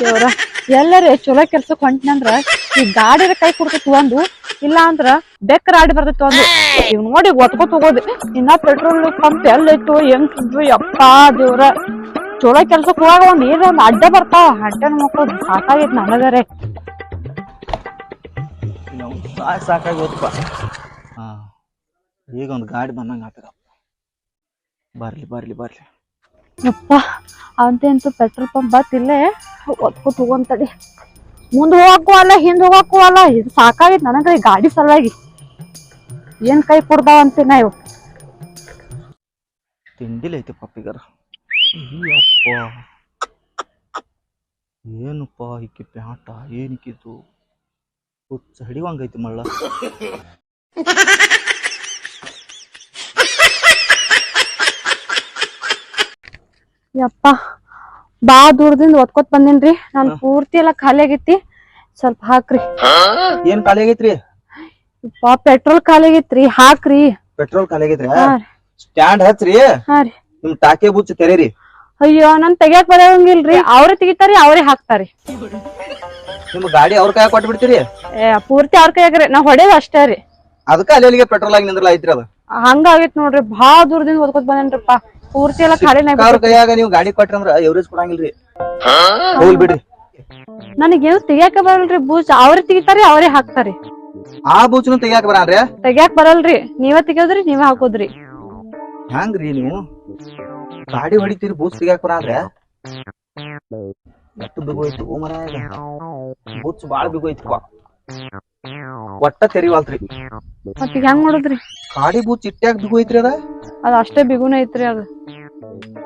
ದೇವ್ರ. ಎಲ್ಲರೇ ಚಲೋ ಕೆಲ್ಸಕ್ ಹೊಂಟ್ನಂದ್ರ ಈ ಗಾಡಿರ ಕೈ ಕೊಡ್ತೈತಿ ಒಂದು, ಇಲ್ಲ ಅಂದ್ರ ಬೆಕ್ಕರ ಆಡಿ ಬರ್ತೈತಿ ಒಂದು. ಇವ್ ನೋಡಿ ಒತ್ಕೋತ ಹೋಗೋದು. ಇನ್ನ ಪೆಟ್ರೋಲ್ ಪಂಪ್ ಎಲ್ಲಿತ್ತು ಹೆಂಗ್ ಸುದ್ದು ಯಪ್ಪ ದೇವ್ರ. ಚಲೋ ಕೆಲ್ಸಕ್ ಹೋಗ ಒಂದ್ ಏನ್ ಒಂದ್ ಅಡ್ಡ ಬರ್ತಾವ ಅಡ್ಡ ಮಕ್ಕಳು ಸಾಕಾಗೈತಿ ನನಗರೆ ಸಾಕು ಸಾಕಾಗಿ ಈಗ ಒಂದು ಗಾಡಿ ಬಂದಂಗ ಆತದ ಬರ್ಲಿ ಬರ್ಲಿ ಬರ್ಲಿ. ಯಪ್ಪ ಅಂತೂ ಪೆಟ್ರೋಲ್ ಪಂಪ್ ಬತ್ತಿಲ್ಲೇ ಒತ್ಕೊತ್ ಹೋಗಂತಡಿ ಮುಂದ್ ಹೋಗಕ್ಕೂ ಅಲ್ಲ, ಹಿಂದ್ ಹೋಗಕ್ಕೂ ಅಲ್ಲ, ಇದು ಸಾಕಾಗಿತ್ತು ನನಗ ಗಾಡಿ ಸಲುವಾಗಿ. ಏನ್ ಕೈ ಕೊಡ್ದಾವ ಅಂತೀನ ನಾವು? ತಿಂಡಿಲ್ ಐತಿ ಪಪ್ಪಿಗರ ಏನಪ್ಪ ಈಕಿ ಪ್ಯಾಟ ಏನಿಕ್ಕಿದ್ದು ಹುಚ್ಚ ಹಿಡಿವಂಗೈತಿ ಮಳ್ಳ. ಯಪ್ಪ ಬಾ ದೂರದಿಂದ ಒತ್ಕೊತ್ ಬಂದೇನ್ರಿ. ನಾನ್ ಪೂರ್ತಿ ಎಲ್ಲ ಖಾಲಿ ಆಗೈತಿ. ಸ್ವಲ್ಪ ಹಾಕ್ರಿ. ಏನ್ ಖಾಲಿ ಆಗೈತ್ರಿ? ಯಪ್ಪ ಪೆಟ್ರೋಲ್ ಖಾಲಿ ಆಗೈತ್ರಿ. ಹಾಕ್ರಿ. ಪೆಟ್ರೋಲ್ ಖಾಲಿ ಆಗೈತ್ರಿ? ಸ್ಟ್ಯಾಂಡ್ ಹಚ್ರಿ? ಹಾ ರೀ. ನಿಮ್ ಟಾಕೆ ಬುಚ್ಚ ತೆರೀರಿ. ಅಯ್ಯೋ ನನ್ ತೆಗಿಯಕ್ ಬರಂಗಿಲ್ರಿ ಅವ್ರೇ ತೆಗಿತಾರಿ ಅವ್ರೇ ಹಾಕ್ತಾರಿ. ನಿಮ್ ಗಾಡಿ ಅವ್ರ ಕೈ ಕೊಟ್ಟು ಬಿಡ್ತೀರಿ ಏ ಪೂರ್ತಿ ಅವ್ರ ಕೈಯಾಗ್ರಿ ನಾ ಹೊಡೆದ ಅಷ್ಟೇ ರೀ. ಅದಕ್ಕ ಅಲ್ಲಿ ಅಲ್ಲಿಗೆ ಪೆಟ್ರೋಲ್ ಆಗಿ ನಿಂದ್ರಲ್ಲ ಐತ್ರಿ ಅದು? ಹಂಗ ಆಗೈತ್ ನೋಡ್ರಿ. ಬಾಳ ದೂರದಿಂದ ಓದ್ಕೊತ್ ಬಂದೇನ್ರಿಪ್ಪ. ಪೂರ್ತಿ ಎಲ್ಲ ಖಾಲಿನ ಅವ್ರ ಕೈಯಾಗ ನೀವು ಗಾಡಿ ಕೊಟ್ರಂದ್ರ ಎವರೇಜ್ ಕೊಡಂಗಿಲ್ರಿ. ಹೋಗ್ಲಿ ಬಿಡ್ರಿ ನನಗೇನು ತೆಗಿಯಾಕ ಬರಲ್ರಿ ಬೂಸ್ ಅವ್ರೇ ತೆಗಿತಾರಿ ಅವ್ರೇ ಹಾಕ್ತಾರಿ. ಆ ಬೂಚ್ನು ತೆಗಿಯಾಕ ಬರಲ್ರಿ? ತೆಗಿಯಾಕ ಬರಲ್ರಿ. ನೀವೇ ತೆಗಿಯೋದ್ರಿ ನೀವೇ ಹಾಕೋದ್ರಿ. ಹೆಂಗ್ರಿ ನೀವು? ಗಾಡಿ ಹೊಡಿತೀರಿ ಬೂಚ್ ತೆಗಿಯಾಕ ಬರಲ್ರಿ? ಎಷ್ಟು ಬಿಗೋಯ್ತು ಮನ್ಯಾಗ ಬೂಚ್ ಬಾಳ ಬಿಗೋಯ್ತು ಒಟ್ಟ ತೆರಿವಲ್ತ್ರಿ. ಮತ್ತೆ ಈಗ ಹೆಂಗ್ ಮಾಡೋದ್ರಿ? ಗಾಡಿ ಬೂಚ್ ಇಟ್ಟ್ಯಾಗ ಬಿಗೋಯ್ತ್ರಿ ಅದ? ಅದ್ ಅಷ್ಟೇ ಬಿಗುನ ಐತ್ರಿ ಅದ.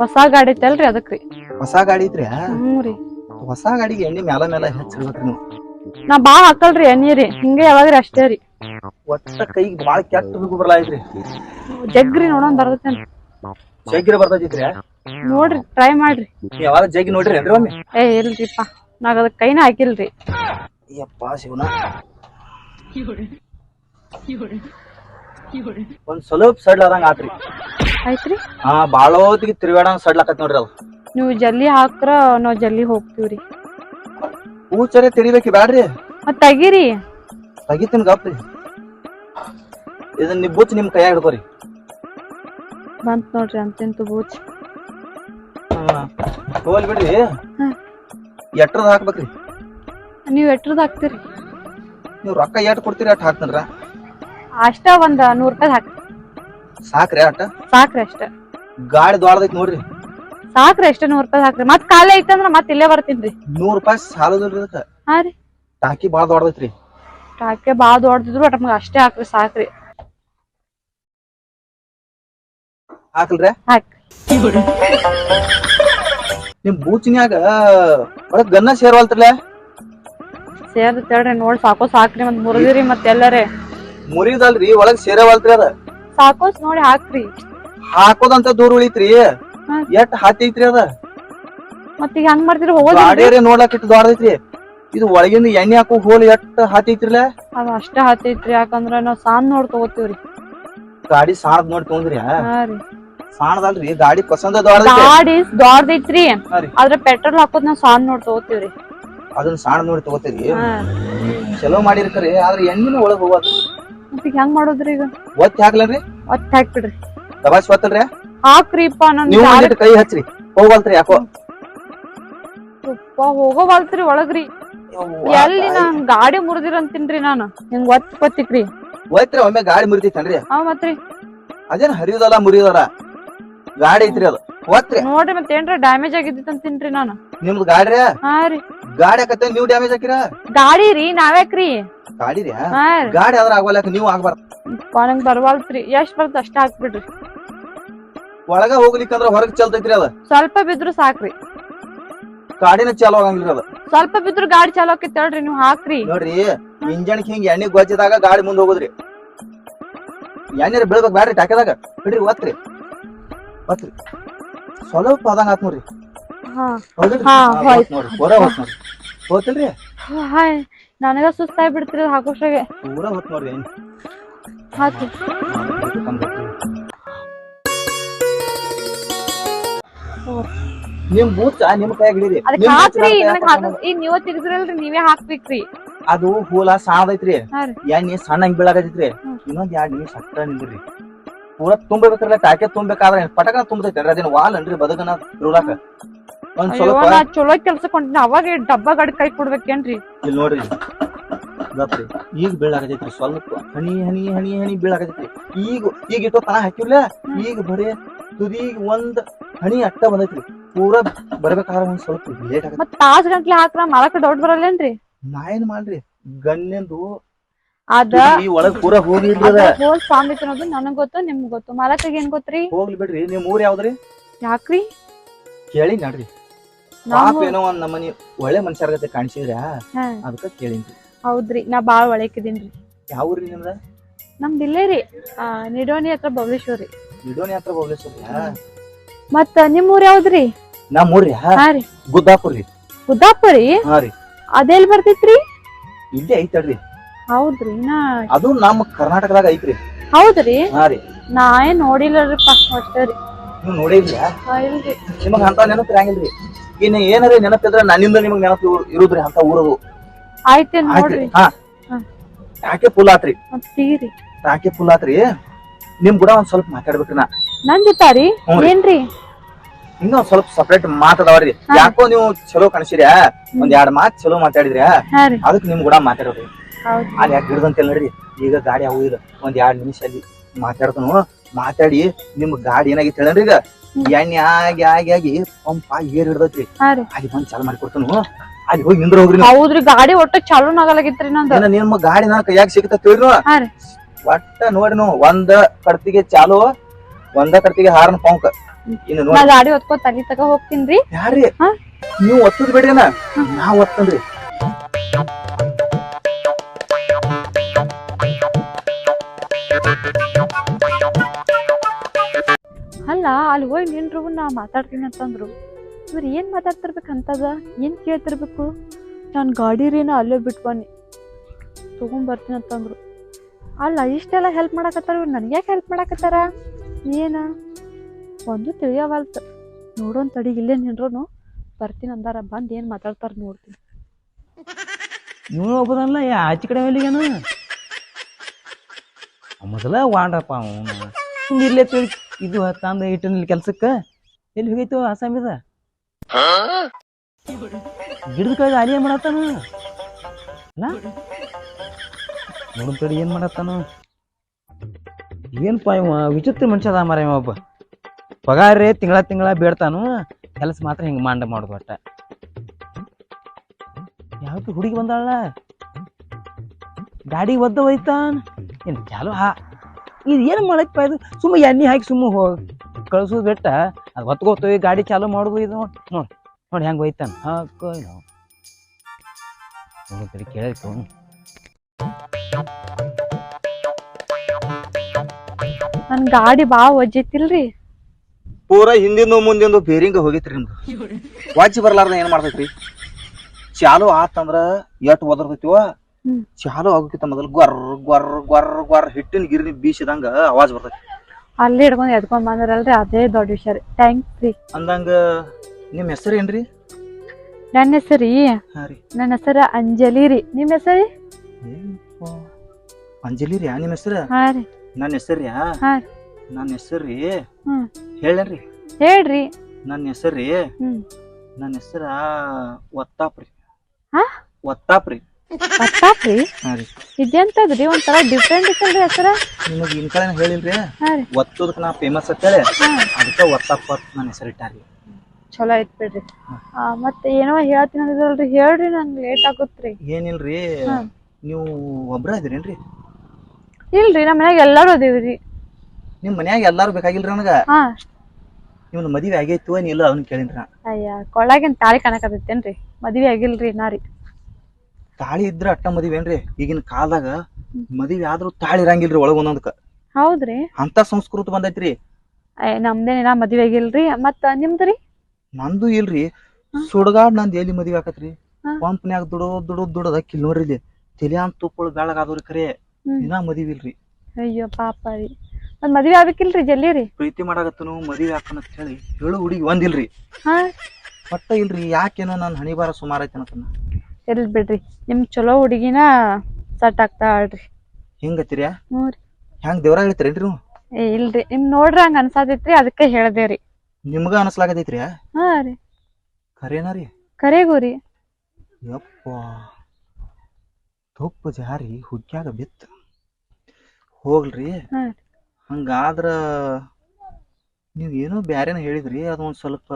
ಹೊಸ ಗಾಡಿ ಐತಲ್ರಿ ಅದಕ್ರಿ. ಹೊಸ ಗಾಡಿ ಐತ್ರಿ? ಹ್ಞೂ ರೀ. ಹೊಸ ಗಾಡಿಗೆ ಎಣ್ಣೆ ಮ್ಯಾಲ ಮ್ಯಾಲ ಹೆಚ್ಚಿರ್ಬೇಕ್ರಿ ನೀವು. ನಾ ಬಾ ಹಾಕಲ್ರಿ ಎಣ್ಣಿ ರೀ. ಹಿಂಗೆ ಯಾವಾಗ್ರಿ ಅಷ್ಟೇ ರೀ. ಒಟ್ಟ ಕೈಗೆ ಬಾಳ ಕೆಟ್ಟ ಬಿಗು ಬರಲ್ಲ ಐತ್ರಿ ಜಗ್ರಿ ನೋಡೋಣ ಬರ್ತೈತೆ ಜಗ್ಗಿರ ಬರ್ತೈತ್ರಿ ನೋಡ್ರಿ ಟ್ರೈ ಮಾಡ್ರಿ. ಯಾವಾಗ ಜಗ್ಗಿ ನೋಡ್ರಿ ಏನ್ರಿ ಒಮ್ಮೆ? ಏ ಇಲ್ರಿಪ್ಪ ನಾಗ ಅದಕ್ಕೆ ಕೈನ ಹಾಕಿಲ್ರಿ. ಯಪ್ಪ ಶಿವನ. ಒಂದ್ ಸ್ವಲ್ಪ ಸಡ್ಲ ಆದಂಗ ಆತ್ರಿ. ಆಯ್ತ್ರಿ? ಹಾ ಬಾಳ ಹೊತ್ತಿಗೆ ತಿರುಗಾಡ ಸಡ್ಲಾಕತ್ ನೋಡ್ರಿ ಅದು. ನೀವು ಜಲ್ದಿ ಹಾಕ್ರ ನಾವ್ ಜಲ್ದಿ ಹೋಗ್ತೀವ್ರಿ. ಹೂಚರೆ ತೆರಿಬೇಕಿ ಬ್ಯಾಡ್ರಿ. ಮತ್ ತೆಗೀರಿ. ತೆಗಿತೀನಿ ಗಪ್ರಿ ಇದನ್ನ ನಿಮ್ ಬುಚ್ಚ ನಿಮ್ ಕೈಯಾಗ ಹಿಡ್ಕೋರಿ. ಬಂತ್ ನೋಡ್ರಿ ಅಂತಿಂತು ಬೂಚ್. ಹೋಲ್ ಬಿಡ್ರಿ. ಎಟ್ರದ ಹಾಕ್ಬೇಕ್ರಿ. ನೀವ್ ಎಟ್ರದ್ ಹಾಕ್ತೀರಿ? ನೀವ್ ರೊಕ್ಕ ಎಟ್ ಕೊಡ್ತೀರಿ ಅಟ್ ಹಾಕ್ತನ್ರ. ಅಷ್ಟ ಒಂದ್ ನೂರ್ ರೂಪಾಯಿ ಹಾಕ್ರಿ. ಸಾಕ್ರಿ ಅಟ ಸಾಕ್ರಿ ಅಷ್ಟ. ಗಾಡಿ ದ್ವಾರದೈತಿ ನೋಡ್ರಿ. ಸಾಕ್ರಿ ಅಷ್ಟ ನೂರ್ ರೂಪಾಯಿ ಹಾಕ್ರಿ. ಮತ್ ಖಾಲಿ ಐತಂದ್ರ ಮತ್ ಇಲ್ಲೇ ಬರ್ತೀನ್ರಿ. ನೂರ್ ರೂಪಾಯಿ ಸಾಲದಿಲ್ರಿ ಅದಕ್ಕ. ಹಾ ರೀ. ಟಾಕಿ ಬಾಳ ದೊಡ್ಡದೈತ್ರಿ. ಟಾಕೆ ಬಾಳ ದೊಡ್ಡದಿದ್ರು ಬಟ್ ನಮ್ಗ ಅಷ್ಟೇ ಹಾಕ್ರಿ ಸಾಕ್ರಿ. ಹಾಕಲ್ರಿ? ಹಾಕ್ರಿ. ನಿಮ್ ಬೂಚಿನ್ಯಾಗ ಒಳಗ್ ಗನ್ನ ಸೇರ್ವಲ್ತ್ರಲ್ಲ ಸೇರ್ದ ತೇಳ್ರಿ ನೋಡ್ ಸಾಕೋ ಸಾಕ್ರಿ ಮತ್ ಮುರಿದಿರಿ ಮತ್ ಎಲ್ಲರೇ. ಮುರಿದಲ್ರಿ ಒಳಗ್ ಸೇರವಲ್ತ್ರಿ ಅದ. ಸಾಕೋಸ್ ನೋಡಿ ಹಾಕ್ರಿ. ಹಾಕೋದಂತ ದೂರ ಉಳಿತ್ರಿ. ಎಟ್ ಹಾತೈತ್ರಿ ಅದ. ಮತ್ತೆ ಈಗ ಹಂಗ್ ಮಾಡ್ತೀರಿ ಹೋಗೋದ್ರಿ ಗಾಡಿಯರೇ ನೋಡ್ಲಾಕ್ ಇಟ್ಟು ದೊಡ್ಡದೈತ್ರಿ ಇದು ಒಳಗಿಂದ ಎಣ್ಣೆ ಹಾಕೋ ಹೋಲ್ ಎಷ್ಟ್ ಹಾತೈತ್ರಿಲ್ಲ ಅಷ್ಟೇ ಅಷ್ಟ ಹತ್ತೈತ್ರಿ ಯಾಕಂದ್ರ ನಾವ್ ಸಾನ್ ನೋಡ್ ತಗೋತೀವ್ರಿ. ಗಾಡಿ ಸಾಣದ್ ನೋಡಿ ತಗೊಂಡ್ರಿ. ಹಾ ರೀ. ಸಾಣದಲ್ರಿ ಗಾಡಿ ಪಸಂದ ದೊಡ್ಡದೈತಿ ಗಾಡಿ ದೊಡ್ಡದೈತ್ರಿ ಆದ್ರೆ ರೀ. ಆದ್ರ ಪೆಟ್ರೋಲ್ ಹಾಕೋದ್ ನಾವ್ ಸಾನ್ ನೋಡ್ ತಗೋತೀವ್ರಿ. ಅದನ್ನ ಸಾಣ ನೋಡಿ ತಗೋತೀರಿ. ಹಾ. ಚಲೋ ಮಾಡಿರ್ಕರಿ ಆದ್ರೆ ಎಣ್ಣಿನ ಒಳಗ್ ಹೋಗೋದು. ಈಗ ಹೆಂಗ್ ಮಾಡೋದ್ರಿ ಈಗ? ಒತ್ತಿ ಹಾಕ್ಲನ್ರಿ ಒತ್ತಿ ಹಾಕ್ಬಿಡ್ರಿ. ದಬಾಸ್ ಒತ್ತಲ್ರಿ? ಹಾಕ್ರಿಪ್ಪ ನನ್ ನೀವು ಗಾಡಿ ಒಂದಿಟ್ಟು ಕೈ ಹಚ್ರಿ. ಹೋಗಲ್ತ್ರಿ ಯಾಕೋ. ಹೋಗೋವಲ್ತ್ರಿ ಒಳಗ್ರಿ. ಎಲ್ಲಿ ನಾನ್ ಗಾಡಿ ಮುರಿದಿರಂತೀನ್ರಿ ನಾನು. ಹಿಂಗ್ ಒತ್ತಿ ಒತ್ತಿಕ್ರಿ? ಒತ್ರಿ ಒಮ್ಮೆ ಗಾಡಿ ಮುರಿತೈತನ್ರಿ ಹಾ ಮತ್ರಿ. ಅದೇನ್ ಹರಿಯೋದಲ್ಲ ಮುರಿಯೋದಲ್ಲ? ಗಾಡಿ ಐತ್ರಿ ಅದು. ಒತ್ರಿ ನೋಡ್ರಿ ಮತ್ತೆ ಏನ್ರ ಡ್ಯಾಮೇಜ್ ಆಗಿದ್ದಂತೀನ್ರಿ ನಾನು. ನಿಮ್ದು ಗಾಡಿ ಹಾ ರೀ. ಗಾಡಿ ಹಾಕತ್ತೆ ನೀವು ಡ್ಯಾಮೇಜ್ ಹಾಕಿರ? ಗಾಡಿ ರೀ ನಾವ್ಯಾಕ್ರಿ? ಗಾಡಿ ರೀ ಹಾ ರೀ. ಗಾಡಿ ಆದ್ರ ಆಗ್ವಲ್ಲ ನೀವು ಆಗ್ಬಾರ್ದು? ನಂಗ್ ಬರ್ವಾಲ್ತ್ರಿ. ಎಷ್ಟ್ ಬರ್ತ ಅಷ್ಟ ಹಾಕ್ಬಿಡ್ರಿ. ಒಳಗ ಹೋಗ್ಲಿಕ್ಕಂದ್ರ ಹೊರಗ್ ಚಲ್ತೈತ್ರಿ ಅದ. ಸ್ವಲ್ಪ ಬಿದ್ರು ಸಾಕ್ರಿ. ಗಾಡಿನ ಚಾಲು ಆಗಂಗಿಲ್ಲ ಅದ. ಸ್ವಲ್ಪ ಬಿದ್ರು ಗಾಡಿ ಚಾಲು ಆಕೈತಿ ಹೇಳ್ರಿ ನೀವು ಹಾಕ್ರಿ. ನೋಡ್ರಿ ಇಂಜನ್ ಹಿಂಗ್ ಎಣ್ಣೆ ಗೊಜ್ಜಿದಾಗ ಗಾಡಿ ಮುಂದ್ ಹೋಗುದ್ರಿ. ಎಣ್ಣೆ ಬೀಳ್ಬೇಕು ಬ್ಯಾಡ್ರಿ ಟಾಕಿದಾಗ ಬಿಡ್ರಿ ಒತ್ರಿ ಸ್ವಲ್ಪ ಆತ್ ನೋಡ್ರಿ. ಹೋತ್ ನೋಡ್ರಿ. ಪೂರ ಹೋತ್ ನೋಡ್ರಿ. ಹೋತಿಲ್ರಿ? ಹಾಯ್ ನನಗ ಸುಸ್ತಾಗಿ ಬಿಡ್ತೀರಿ ಹಾಕೋಷ್ಟಾಗೆ. ಪೂರ ಹೊತ್ ನೋಡ್ರಿ ಎಣ್ಣೆ. ಹಾಕಿ. ನಿಮ್ ಬೂತ್ ನಿಮ್ ಕೈಯಾಗ ಹಿಡೀರಿ. ಅದಕ್ ನಿಮ್ ಬೂಚ್ ಹಾಕ್ರಿ ನನ್ ಕೈಯಾಗ್ ನನಗ್ ಕೊಡ್ತಾನ. ಹಾಕ ಈಗ ನೀವ ಹಾಕ್ಬೇಕ್ರಿ. ಅದು ಹೂಲ ಸಾದೈತ್ರಿ. ಹಾ ಸಣ್ಣ ಹಂಗ್ ಬೀಳಾಕತ್ತೈತ್ರಿ. ಇನ್ನೊಂದ್ ಎರಡ್ ನಿಮಿಷ ಹತ್ರ ನಿಂದ್ರಿ. ಪೂರ ತುಂಬಬೇಕ್ರಲ್ಲ ಟಾಕೆ ತುಂಬಬೇಕಾದ್ರೆ ಪಟಕನ ತುಂಬತೈತೆ. ಅದೇನ್ ವಾಲ್ ಅನ್ರಿ ಬದಕನ ರೂಲಾಕ ಒಂದ್ ಸ್ವಲ್ಪ ನಾ ಚಲೋ ಕೆಲಸ ಹೊಂಟಿನಿ ಅವಾಗ ಡಬ್ಬ ಗಾಡಿ ಕೈ ಕೊಡ್ಬೇಕೇನ್ರಿ? ಇಲ್ಲಿ ನೋಡ್ರಿ. ಗಪ್ರಿ ಈಗ ಬೀಳಾಕತೈತ್ರಿ ಸ್ವಲ್ಪ ಹನಿ ಹನಿ ಹನಿ ಹನಿ ಬೀಳಾಕತೈತ್ರಿ ಈಗ ಈಗ ಇಟ್ಟು ತನ ಹಾಕಿರ್ಲ ಈಗ ಬರೇ ತುದಿಗ್ ಒಂದ್ ಹನಿ ಅಟ್ಟ ಬಂದೈತ್ರಿ. ಪೂರ ಬರ್ಬೇಕಾದ್ರೆ ಒಂದ್ ಸ್ವಲ್ಪ ಲೇಟ್ ಆಗತ್ತೆ. ಮತ್ತೆ ತಾಸ್ ಗಂಟ್ಲೆ ಹಾಕ್ರ ಮಾಡಕ್ ದೊಡ್ಡ ಬರಲ್ಲೇನ್ರಿ? ನಾ ಏನ್ ಮಾಡ್ರಿ ಗಣ್ಯಂದು ಅದ ಒಳಗ್ ಪೂರ ಹೋಗಿಲ್ರಿ ಅದ. ಹೋಲ್ ಅನ್ನೋದು ನನಗ್ ಗೊತ್ತು ನಿಮ್ಗ್ ಗೊತ್ತು. ಮಾಲಕ್ರಿಗೆ ಏನ್ ಗೊತ್ತ್ರಿ? ಹೋಗ್ಲಿ ಬಿಡ್ರಿ. ನಿಮ್ ಊರ್ ಯಾವ್ದ್ರಿ? ಯಾಕ್ರಿ? ಕೇಳಿ ನಡ್ರಿ. ಪಾಪ ಏನೋ ಒಂದ್ ನಮ್ಮನಿ ಒಳ್ಳೆ ಮನುಷ್ಯರ ಗತೆ ಕಾಣಿಸಿದ್ರ? ಹಾ. ಅದಕ್ಕ ಕೇಳಿನ್ರಿ. ಹೌದ್ರಿ. ನಾ ಬಾಳ್ ಒಳಕಿದೀನ್ರಿ ಯಾವ ಊರಿ ನಿಮ್ದ? ನಮ್ದು ಇಲ್ಲೇ ರೀ. ಆ, ನಿಡೋಣಿ ಹತ್ರ ಬಬಲೇಶ್ವರಿ ಇಡೋನಿ ಹತ್ರ ಬಬಲೇಶ್ವರ ಮತ್ತ ನಿಮ್ ಊರ್ ಯಾವ್ದ್ರಿ? ನಮ್ ಊರಿ ಹಾ. ರೀ. ಗುದ್ದಾಪುರ್ ರೀ. ಗುದ್ದಾಪುರಿ? ಹಾ ರೀ. ಅದೆಲ್ ಬರ್ತೈತ್ರಿ? ಇಲ್ಲೇ ಐತಡ್ರಿ ಹೌದ್ರಿ ನಾ ಅದು ನಮ್ಮ ಕರ್ನಾಟಕದಾಗ ಐತ್ರಿ. ಹೌದ್ರಿ? ಹಾ ರೀ. ನಾ ಏನ್ ನೋಡಿಲ್ಲರಿಪ್ಪ ಅಷ್ಟೇ ರೀ. ನೀವ್ ಇಲ್ರಿ. ನಿಮಗ್ ಅಂತ ನೆನಪು ಇರಂಗಿಲ್ರಿ ಇನ್ನ ಏನಾರ ನೆನಪಿದ್ರೆ ನನ್ನಿಂದ ನಿಮಗ್ ನೆನಪು ಇರು- ಇರುದ್ರಿ ಅಂತ ಊರದು. ಆಯ್ತೇನ್ ನೋಡ್ರಿ. ಹಾ. ಟಾಕೆ ಫುಲ್ ಆತ್ರಿ. ಮತ್ ತೀರಿ ಟಾಕೆ ಫುಲ್ ಆತ್ರಿ. ನಿಮ್ ಕೂಡ ಒಂದ್ ಸ್ವಲ್ಪ ಮಾತಾಡ್ಬೇಕ್ರಿ ನಾ. ನನ್ ಜೊತಾರಿ ಹ್ಞೂ ರೀ. ಏನ್ರಿ? ಇನ್ನೊಂದ್ ಸ್ವಲ್ಪ ಸಪ್ರೇಟ್ ಮಾತಾಡವ್ರಿ. ಯಾಕೋ ನೀವು ಚಲೋ ಕಾಣಿಸಿರ್ಯಾ? ಒಂದ್ ಎರಡ್ ಮಾತ್ ಚಲೋ ಮಾತಾಡಿದ್ರಿ ಹಾ ರೀ. ಅದಕ್ ನಿಮ್ ಕೂಡ ಮಾತಾಡೋದು. ಹೌದ್ ಅಲ್ಲಿ ಯಾಕೆ ಗಿಡದಂತೆಲ್ಲ ನೋಡ್ರಿ ಈಗ ಗಾಡಿ ಇಲ್ಲ ಒಂದ್ ಎರಡ್ ನಿಮಿಷ ಅಲ್ಲಿ ಮಾತಾಡ್ತಾನು. ಮಾತಾಡಿ ನಿಮ್ ಗಾಡಿ ಏನಾಗಿತ್ತು ಹೇಳನ್ರಿ ಈಗ? ಎಣ್ಣೆ ಆಗಿ ಆಗಿ ಆಗಿ ಪಂಪ್ ಏರ್ ಹಿಡ್ದತ್ರಿ. ಅಲ್ಲಿ ಬಂದ್ ಚಾಲು ಮಾಡಿ ಕೊಡ್ತಾನು ಅಲ್ಲಿ ಹೋಗಿ ನಿಂದ್ರ ಹೋಗ್ರಿ. ಹೌದ್ರಿ ಗಾಡಿ ಒಟ್ಟು ಚಾಲೂ ಆಗಲಾಗಿತ್ರಿ ನಂದು ನಿಮ್ಮ ಗಾಡಿ ನಾ ಕೈಯಾಗ ಸಿಗತ್ತ ತಿಳಿದ್ರು ಹಾ ಒಟ್ಟ ನೋಡಿ ನಾವು ಒಂದ ಕಡ್ತಿಗೆ ಚಾಲು ಒಂದ ಕಡ್ತಿಗೆ ಹಾರನ್ ಪಂಕ್ ಇನ್ನು ನೋಡಿ. ಗಾಡಿ ಹೊತ್ಕೋತ ಅಲ್ಲಿ ತಗ ಹೋಗ್ತೀನ್ರಿ ಯಾರ್ರಿ? ನೀವು ಒತ್ತದ್ ಬಿಡ್ರಿನ ನಾ ಒತ್ತನ್ರಿ. ಅಲ್ಲ, ಅಲ್ಲಿ ಹೋಗಿ ನಿನ್ರು ನಾ ಮಾತಾಡ್ತೀನಿ ಅಂತಂದ್ರು. ಇವ್ರು ಏನ್ ಮಾತಾಡ್ತಿರ್ಬೇಕಂತದ ಏನು ಕೇಳ್ತಿರ್ಬೇಕು? ನಾನು ಗಾಡಿ ರೀನ ಅಲ್ಲೇ ಬಿಟ್ಟು ಬನ್ನಿ. ತೊಗೊಂಬರ್ತೀನಿ ಅಂತಂದ್ರು. ಅಲ್ಲ, ಇಷ್ಟೆಲ್ಲ ಹೆಲ್ಪ್ ಮಾಡಕತ್ತಾರ ಇವ್ರು ನನಗೆ ಯಾಕೆ ಹೆಲ್ಪ್ ಮಾಡಕತ್ತಾರ? ಏನ? ಒಂದು ತಿಳಿಯವಲ್ತು. ನೋಡೋನ್ ತಡಿ, ಇಲ್ಲೇ ನಿನ್ರು ಬರ್ತೀನಿ ಅಂದಾರ. ಬಂದು ಏನು ಮಾತಾಡ್ತಾರ ನೋಡ್ತೀನಿ. ನೀವು ಒಬ್ಬದಲ್ಲ ಯಾ ಆಚೆ ಕಡೆ ಮೇಲಿಗೇನು ಮೊದಲ ವಾಂಡ್ರಪ್ಪ ಅವನು. ಇಲ್ಲೇ ತಿಳಿ ಇದು ತಂದು ಇಟ್ಟಿನಲ್ಲಿ ಕೆಲ್ಸಕ್ಕ? ಎಲ್ಲಿ ಹೋಗೈತು ಆಸಾಮಿದ ಗಿಡದ ಕೆಳಗೆ ಅಲ್ಲಿ ಏನ್ ಮಾಡತ್ತಾನ? ಅಲ್ಲ? ತಡಿ ಏನ್ ಮಾಡತ್ತಾನ? ಏನಪ್ಪ ಇವ? ವಿಚಿತ್ರ ಮನುಷ್ಯ ಅದ ಮಾರ ಇವ ಒಬ್ಬ. ಪಗಾರೇ ತಿಂಗಳ ತಿಂಗಳ ಬೇಡ್ತಾನು. ಕೆಲಸ ಮಾತ್ರ ಹಿಂಗ ಮಾಂಡ ಮಾಡೋದು ಒಟ್ಟ ಯಾವತ್ತು ಹುಡುಗಿ ಬಂದಾಳ? ಗಾಡಿ ಒದ್ದ ಹೋಯ್ತಾನ ಏನು ಚಾಲು ಹಾ? ಇದು ಏನು ಮಾಡಕ್ಕೆ ಇದು? ಸುಮ್ಮ ಎಣ್ಣೆ ಹಾಕಿ ಸುಮ್ಮ ಹೋ ಕಳ್ಸೋದು ಬೆಟ್ಟ. ಅದು ಹೊತ್ಕೋತೀವಿ ಗಾಡಿ ಚಾಲು ಮಾಡೋದು ಇದು ನೋಡಿ ನೋಡಿ ನೋಡಿ ಹೆಂಗೆ ಹೋಯ್ತಾನೆ. ಹಾಕೋ ನಾವು ಕಡೆ ಕೇಳಕ್ಕೆ ಅವನು ನನ್ನ ಗಾಡಿ ಭಾಳ ಒಜ್ಜೈತಿಲ್ರಿ. ಪೂರ ಹಿಂದಿಂದು ಮುಂದಿಂದು ಬೇರಿಂಗ ಹೋಗಿತ್ರಿ ನಿಮ್ದು. ವಾಚಿ ಬರ್ಲಾರ್ದ ಏನ್ ಮಾಡ್ತೈತ್ರಿ ಚಾಲು ಆತಂದ್ರ ಎಟ್ ಒದರ್ತೈತಿವ. ಚಾಲು ಆಗೋಕಿತ್ತ ಮೊದಲು ಗೊರ್ ಗೊರ್ ಗೊರ್ ಗೊರ್ ಹಿಟ್ಟಿನ ಗಿರಿನಿ ಬೀಸಿದಂಗ ಆವಾಜ್ ಬರ್ತೈತಿ. ಅಲ್ಲೇ ಹಿಡ್ಕೊಂಡು ಎದ್ಕೊಂಡ್ ಬಂದ್ರಲ್ರಿ ಅದೇ ದೊಡ್ಡ ವಿಷಯ ರೀ ಟ್ಯಾಂಕ್ ರೀ ಅಂದಂಗ ನಿಮ್ಮ ಹೆಸರು ಏನ್ರಿ? ನನ್ನ ಹೆಸರಿ? ಹಾ ರೀ. ನನ್ನ ಹೆಸರು ಅಂಜಲಿ ರೀ. ನಿಮ್ಮ ಹೆಸರಿ? ಅಂಜಲಿ ರೀ ನಿಮ್ಮ ಹೆಸರು? ಹಾ ರೀ. ನನ್ನ ಹೆಸರು ಹಾ. ನನ್ನ ಹೆಸರು ರೀ? ಹ್ಮ್. ಹೇಳೇನ್ರಿ ಹೇಳ್ರಿ. ನನ್ನ ಹೆಸರು ರೀ? ಹ್ಮ್. ನನ್ನ ಹೆಸರ ಒತ್ತಾಪ್ರಿ ಹಾ? ಒತ್ತಾಪ್ರಿ ಪತ್ತಾಪ್ರಿ ರೀ. ಇದೆಂತದ್ರಿ ಒಂಥರ ಡಿಫ್ರೆಂಟ್ ಇತ್ತಲ್ರಿ ಹೆಸರ? ನಿಮಗೆ ಇನ್ ಕಡೆ ಹೇಳಿಲ್ರಿ? ಹಾ ರೀ. ಒತ್ತೋದಕ್ ನಾ ಫೇಮಸ್ ಅಂತೇಳಿ ಅದಕ್ಕೆ ಒತ್ತಪ್ಪ ಅಂತ ನನ್ನ ಹೆಸರು ಇಟ್ಟಾರಿ. ಚಲೋ ಐತ್ ಬಿಡ್ರಿ. ಆ, ಮತ್ತೆ ಏನೋ ಹೇಳ್ತೀನಿ ಅಂದಿದ್ರಲ್ರಿ ಹೇಳ್ರಿ ನಂಗೆ ಲೇಟ್ ಆಗುತ್ತ್ರಿ ಏನಿಲ್ರಿ? ನೀವು ಒಬ್ರ ಇದೀರೇನ್ರಿ? ಇಲ್ರಿ ನಮ್ಮ ಮನ್ಯಾಗ ಎಲ್ಲಾರು ಅದೀವ್ರಿ ನಿಮ್ ಮನ್ಯಾಗ ಎಲ್ಲಾರು ಬೇಕಾಗಿಲ್ರಿ ನನಗ? ಹಾ. ನಿಮ್ದು ಮದ್ವಿ ಆಗೈತು ಏನಿಲ್ಲ ಅದನ್ನ ಕೇಳಿನ್ರಿ ನಾ. ಅಯ್ಯ ಕೊಳ್ಳಾಗಿನ್ ತಾಳಿ ಕಾಣಕತ್ತೇನ್ರಿ ಮದ್ವಿ ಆಗಿಲ್ರಿ ನಾ ರೀ. ತಾಳಿ ಇದ್ರ ಅಟ್ಟ ಮದ್ವಿ ಏನ್ರಿ? ಈಗಿನ ಕಾಲದಾಗ ಮದ್ವಿ ಆದ್ರೂ ತಾಳಿ ಇರಂಗಿಲ್ರಿ ಒಳಗ ಒಂದೊಂದಕ್ಕ. ಹೌದ್ರಿ. ಅಂತ ಸಂಸ್ಕೃತ ಬಂದೈತ್ರಿ. ನಮ್ದೇನ ಮದ್ವೆ ಮದ್ವಿ ಆಗಿಲ್ರಿ ಮತ್ತ ನಿಮ್ದ್ರಿ? ನಂದು ಇಲ್ರಿ. ಸುಡಗಾಡ್ ನಂದ್ ಎಲ್ಲಿ ಮದ್ವಿ ಆಕತ್ರಿ. ಪಂಪ್ನ್ಯಾಗ ದುಡೋ ದುಡೋ ದುಡದ ಕಿಲ್ ನೋಡ್ರಿ ಇಲ್ಲಿ. ತಲೆ ಅಂತ ತುಪ್ಪಳು ಬೆಳಗಾದವ್ರಿ ಖರೆ ಹ್ಮ್. ಇನ್ನ ಮದ್ವಿ ಇಲ್ರಿ. ಅಯ್ಯೋ ಪಾಪ ರೀ. ಮತ್ ಮದ್ವಿ ಆಗ್ಬೇಕಿಲ್ರಿ ಜಲ್ದಿ ರೀ? ಪ್ರೀತಿ ಮಾಡಾಕತ್ತನು ಮದ್ವಿ ಹಾಕನ ಅಂತ ಹೇಳಿ ಹೇಳು ಹುಡುಗಿ ಒಂದಿಲ್ರಿ. ಹಾ. ಒಟ್ಟ ಇಲ್ರಿ ಯಾಕೇನೋ ನಾನು ಹಣಿ ಬಾರ ಸುಮಾರು ಐತೆ ಇರ್ಲಿ ಬಿಡ್ರಿ. ನಿಮ್ ಚಲೋ ಹುಡುಗಿನ ಸಟ್ ಆಗ್ತಾಳ್ರಿ ಹಿಂಗತ್ತೀರಿ ಹ್ಞೂ ರೀ. ಹೆಂಗ್ ದೇವ್ರ ಹೇಳ್ತೀರೇನ್ರಿ ನೀವು? ಏ ಇಲ್ರಿ. ನಿಮ್ ನೋಡ್ರ ಹಂಗ ಅನ್ಸಾತೈತ್ರಿ ಅದಕ್ಕೆ ಹೇಳ್ದೇರಿ ನಿಮ್ಗ ಅನಸ್ಲಾಗತೈತ್ರಿ? ಹಾ ರೀ. ಖರೇನಾ ರೀ? ಕರೆಗೂ ರೀ. ಯಪ್ಪ. ತುಪ್ಪ ಜಾರಿ ಹುಗ್ಗ್ಯಾಗ ಬಿತ್ತ. ಹೋಗ್ಲ್ರಿ. ಹಾ. ಹಂಗಾದ್ರ ನೀವ್ ಏನೋ ಬ್ಯಾರೇನ ಹೇಳಿದ್ರಿ ಅದೊಂದ್ ಒಂದ್ ಸ್ವಲ್ಪ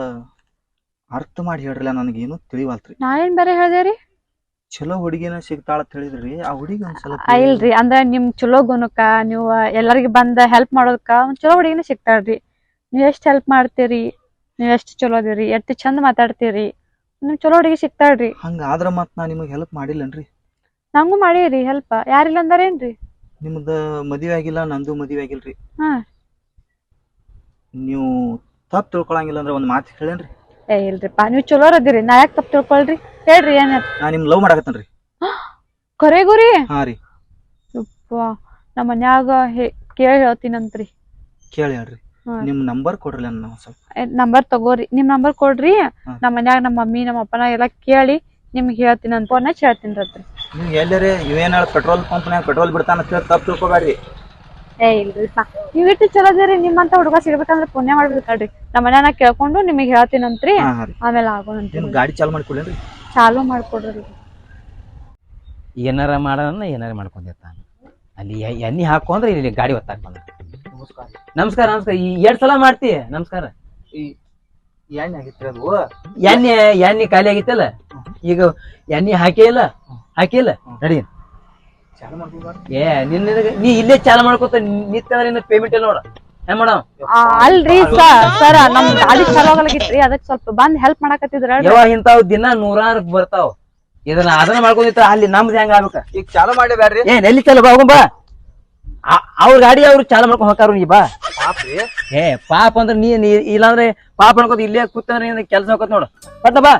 ಅರ್ಥ ಮಾಡಿ ಹೇಳ್ರಲ್ಲ ನನಗೇನು ತಿಳಿವಲ್ತ್ರಿ. ನಾ ಏನ್ ಬೇರೆ ಹೇಳ್ದೇರಿ ಚಲೋ ಹುಡುಗಿನ ಸಿಗ್ತಾಳ ಅಂತ ಹೇಳಿದ್ರಿ ಆ ಹುಡುಗಿ ಆ, ಇಲ್ರಿ ಅಂದ್ರ ನಿಮ್ ಚಲೋ ಗುಣಕ್ಕ ನೀವು ಎಲ್ಲರಿಗೂ ಬಂದ ಹೆಲ್ಪ್ ಮಾಡೋದಕ್ಕ ಒಂದ್ ಚಲೋ ಹುಡುಗಿನ ಸಿಗ್ತಾಳ್ರಿ. ನೀವ್ ಎಷ್ಟ್ ಹೆಲ್ಪ್ ಮಾಡ್ತೀರಿ ನೀವ್ ಎಷ್ಟ್ ಚಲೋ ಅದೀರಿ ಎಷ್ಟ್ ಚಂದ ಮಾತಾಡ್ತೀರಿ ನಿಮ್ ಚಲೋ ಹುಡುಗಿ ಸಿಗ್ತಾಳ್ರಿ. ಹಂಗಾದ್ರ ಮತ್ ನಾ ನಿಮಗ್ ಹೆಲ್ಪ್ ಮಾಡಿಲ್ಲನ್ರಿ. ನಂಗೂ ಮಾಡೀರಿ ಹೆಲ್ಪ್ ಯಾರಿಲ್ಲ ಅಂದಾರೇನ್ರಿ? ನಿಮ್ದ ಮದ್ವೆ ಆಗಿಲ್ಲ ನಂದು ಮದ್ವೆ ಆಗಿಲ್ರಿ. ಹಾ. ನೀವು ತಪ್ಪು ತಿಳ್ಕೊಳಂಗಿಲ್ಲ ಅಂದ್ರೆ ಒಂದ್ ಮಾತು ಹೇಳೇನ್ರಿ. ಏ ಇಲ್ರಿಪ್ಪ ನೀವ್ ಚಲೋ ಅದೀರಿ ನಾ ಯಾಕೆ ತಪ್ಪು ತಿಳ್ಕೊಳ್ರಿ? ಹೇಳ್ರಿ ಏನ ನಾ ನಿಮ್ ಲವ್ ಮಾಡಕತ್ತನ್ರಿ. ಕರೆ ರೀ ಹಾ ರೀ. ವಾ ನಮ್ಮ ಮನ್ಯಾಗ ಹೇ ಕೇಳಿ ಹೇಳ್ತೀನಂತ್ರಿ. ಕೇಳಿ ಹೇಳ್ರಿ. ಹಾ. ನಿಮ್ ನಂಬರ್ ಕೊಡ್ರಿ ನನ್ನ ಸ್ವಲ್ಪ. ನಂಬರ್ ತಗೋರಿ. ನಿಮ್ ನಂಬರ್ ಕೊಡ್ರಿ. ನಮ್ ನಮ್ಮ ಮನ್ಯಾಗ ನಮ್ ಮಮ್ಮಿ ನಮ್ ಅಪ್ಪನ ಎಲ್ಲ ಕೇಳಿ ನಿಮ್ಗೆ ಹೇಳ್ತೀನಂತ ಫೋನ್ ಹಚ್ಚಿ ಹೇಳ್ತೀನಿ ರೀ ನೀವು ಎಲ್ಲರೇ? ಇವೇನ ಪೆಟ್ರೋಲ್ ಪಂಪ್ನ್ಯಾಗ ಪೆಟ್ರೋಲ್ ಬಿಡ್ತಾನ ಅಂತ ಹೇಳಿ ತಪ್ಪು ತಿಳ್ಕೊಬೇಡ್ರಿ. ಏ ಇಲ್ರಿಪ್ಪ ನೀವ್ ಇಟ್ಟು ಚಲೋ ಅದೀರಿ. ನಿಮ್ಮಂತ ಹುಡುಗ ಸಿಗ್ಬೇಕಂದ್ರೆ ಪುಣ್ಯ ಮಾಡ್ಬೇಕಲ್ರಿ. ನಮ್ಮ ಮನ್ಯಾಗ ಕೇಳ್ಕೊಂಡು ನಿಮಗೆ ಹೇಳ್ತೀನಂತ್ರಿ. ಹಾ ಹಾ ರೀ. ಆಮೇಲೆ ಆಗೋಣಂತ್ರಿ. ನಿಮ್ ಗಾಡಿ ಚಾಲು ಮಾಡಿಕೊಡ್ಲೇನ್ರಿ ಚಾಲು ಮಾಡ್ಕೊಡ್ರಿ. ಏನಾರ ಮಾಡೋಣ ಏನಾರ ಮಾಡ್ಕೊಂಡಿರ್ತಾನೆ ಅಲ್ಲಿ ಎ- ಎಣ್ಣೆ ಹಾಕೊಂಡ್ರೆ ಅಂದ್ರೆ ಇಲ್ಲಿ ಗಾಡಿ ಒತ್ತಾಕ್ ಬಂದ. ನಮಸ್ಕಾರ. ನಮಸ್ಕಾರ ಈ ಎರಡ್ ಸಲ ಮಾಡ್ತಿ? ನಮಸ್ಕಾರ. ಎಣ್ಣೆ ಆಗಿತ್ರಿ ಅದು? ಎಣ್ಣೆ ಎಣ್ಣೆ ಖಾಲಿ ಆಗಿತ್ತಲ್ಲ? ಈಗ ಎಣ್ಣೆ ಹಾಕೇ ಇಲ್ಲ? ಹಾಕಿಲ್ಲ ನಡಿ. ಚಾಲು ಮಾಡ್ಕೊಬಾರ್ದು ಏ ನಿನ್ನ ನೀ ಇಲ್ಲೇ ಚಾಲ ಮಾಡ್ಕೊತ ನಿಂತ ನಿನ್ನ ಪೇಮೆಂಟ್ ಇಲ್ಲ ನೋಡ. ಅಲ್ರಿ ಸರ್ ನಮ್ ಗಾಡಿ ಚಲೋ ಅದಕ್ ಅದಕ್ಕೆ ಸ್ವಲ್ಪ ಬಂದ್ ಹೆಲ್ಪ್ ಮಾಡಕತ್ತಿದ್ರ ಯಾವ ಇಂತಾವ್ ದಿನ ನೂರಾರು ಬರ್ತಾವ. ಇದನ್ನ ಅದನ್ನ ಮಾಡ್ಕೊಂಡಿತ್ತ ಅಲ್ಲಿ ನಮ್ದು ಹೆಂಗ ಆಗ್ಬೇಕ? ಈಗ ಚಾಲು ಮಾಡಿ ಬ್ಯಾಡ್ರಿ. ಏನ್ ಎಲ್ಲಿ ಚಲ ಬಾ ಹೋಗಂ ಬಾ. ಆ- ಅವ್ರ ಗಾಡಿ ಅವ್ರು ಚಾಲು ಮಾಡ್ಕೊಂಡ್ ಹೋಗ್ತಾರ ನೀ ಬಾ. ಪಾಪ್ರಿ. ಏ ಪಾಪ ಅಂದ್ರೆ ನೀ ನೀ- ಇಲ್ಲಾಂದ್ರೆ ಪಾಪ ಅನ್ಕೋತ ಇಲ್ಲೇ ಕೂತಂದ್ರೆ ಕೆಲ್ಸ ಹೋಗತ್ ನೋಡ. ಬಂದ ಬಾ.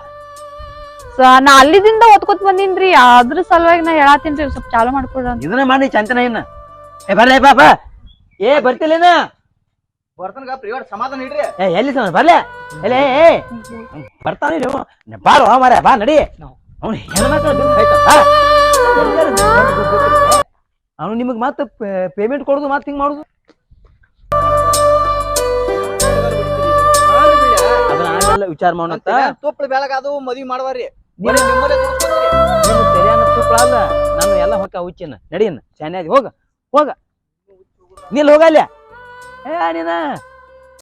ನಾ ಅಲ್ಲಿದಿಂದ ಒತ್ಕೊತ್ ಬಂದೀನ್ರಿ ಅದ್ರ ಸಲುವಾಗಿ ನಾ ಹೇಳತ್ತೀನ್ರಿ ಸ್ವಲ್ಪ ಚಾಲು ಮಾಡ್ಕೊಡ್ರಿ ಇದನ್ನ ಮಾಡಿ ಚಂತನ ಏನ್ ಏ ಬರ್ಲೇ ಪಾಪ ಏ ಬರ್ತಿಲ್ಲೇನ ಬರ್ತನಗ ಪ್ರಿವಾಡ್ ಸಮಾಧಾನ ಇಡ್ರಿ. ಏ ಎಲ್ಲಿ ಸಮ ಬರ್ಲೆ? ಎಲೆ ಏ ಬರ್ತಾನೆ ನೀವು ಬಾರೋ ಮಾರ ಬಾ ನಡಿ. ಅವ್ನು ಹೆಣ್ಮಕ್ಳು ಅವನು ನಿಮಗ್ ಮತ್ತೆ ಪೇಮೆಂಟ್ ಕೊಡುದು ಮತ್ತೆ ಹಿಂಗ್ ಮಾಡುದು? ಅದನ್ನ ಆಮೇಲೆ ವಿಚಾರ ಮಾಡೋಣ ತುಪ್ಪಳ ಬೆಳಗ ಅದು ಮದ್ವಿ ಮಾಡವಾರಿ. ನೀನು ನಿಮ್ಮಲ್ಲೇ ತೋರ್ಸ್ಕೊಂಡ್ರಿ. ನೀನು ತೆರಿಯಾನ ತುಪ್ಪ ಅಲ್ಲ ನಾನು ಎಲ್ಲ ಹೊಕ್ಕ ಹುಚ್ಚಿನ. ನಡೀನ ಶಾನ್ಯಾಗಿ ಹೋಗ. ಹೋಗ. ನೀಲ್ ಹೋಗಲ್ಲ? ಏ ನೀನ